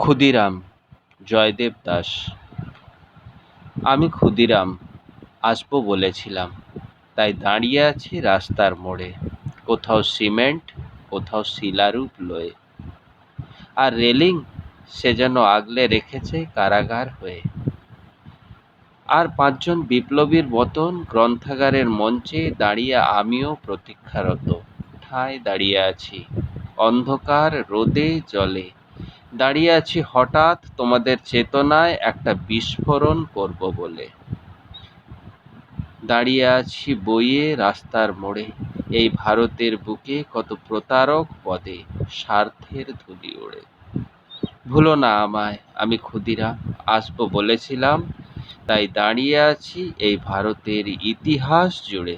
ক্ষুদিরাম, জয়দেব দাস। আমি ক্ষুদিরাম, আসব বলেছিলাম। তাই দাঁড়িয়ে আছি রাস্তার মোড়ে। কোথাও সিমেন্ট, কোথাও শিলারূপ লয়ে। আর রেলিং সে যেন আগলে রেখেছে কারাগার হয়ে। আর পাঁচজন বিপ্লবীর মতন গ্রন্থাগারের মঞ্চে দাঁড়িয়ে আমিও প্রতীক্ষারত। ঠায় দাঁড়িয়ে আছি। অন্ধকার রোদে জলে। দাঁড়িয়ে আছি হঠাৎ তোমাদের চেতনায় একটা বিস্ফোরণ করব বলে। দাঁড়িয়ে আছি বইয়ে রাস্তার মোড়ে, এই ভারতের বুকে কত প্রতারক পদে, স্বার্থের ধুলি ওড়ে। ভুলো না আমায়, আমি ক্ষুদিরা, আসব বলেছিলাম, তাই দাঁড়িয়ে আছি এই ভারতের ইতিহাস জুড়ে।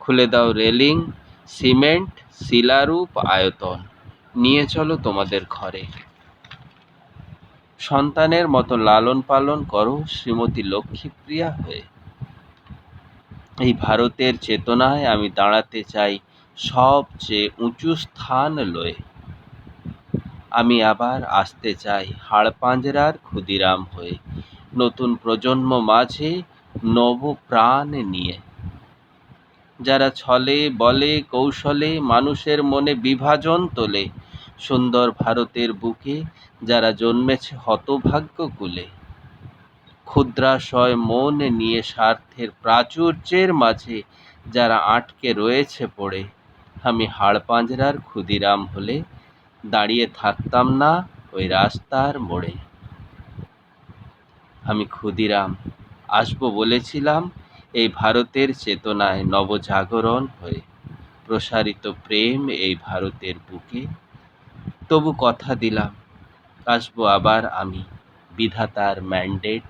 খুলে দাও রেলিং, সিমেন্ট, শিলারূপ, আয়তন, নিয়ে চলো তোমাদের ঘরে। সন্তানের মতো লালন পালন করো শ্রীমতী লক্ষ্মীপ্রিয়া হয়ে। এই ভারতের চেতনায় আমি দাঁড়াতে চাই সবচেয়ে উঁচু স্থান লয়ে। আমি আবার আসতে চাই হাড়পাঁজরার ক্ষুদিরাম হয়ে, নতুন প্রজন্ম মাঝে নব প্রাণ নিয়ে। যারা ছলে বলে কৌশলে মানুষের মনে বিভাজন তোলে সুন্দর ভারতের বুকে যারা জন্মেছে হতভাগ্য কুলে ক্ষুদ্রাশয় মন নিয়ে স্বার্থের প্রাচুর্যের মাঝে যারা আটকে রয়েছে পড়ে, আমি হাড়পাঁজরার ক্ষুদিরাম হলে দাঁড়িয়ে থাকতাম না ওই রাস্তার মোড়ে। আমি ক্ষুদিরাম, আসব বলেছিলাম এই ভারতের চেতনায় নবজাগরণ হয়ে। প্রসারিত প্রেম এই ভারতের বুকে তবু কথা দিলাম আসব আবার আমি। বিধাতার ম্যান্ডেট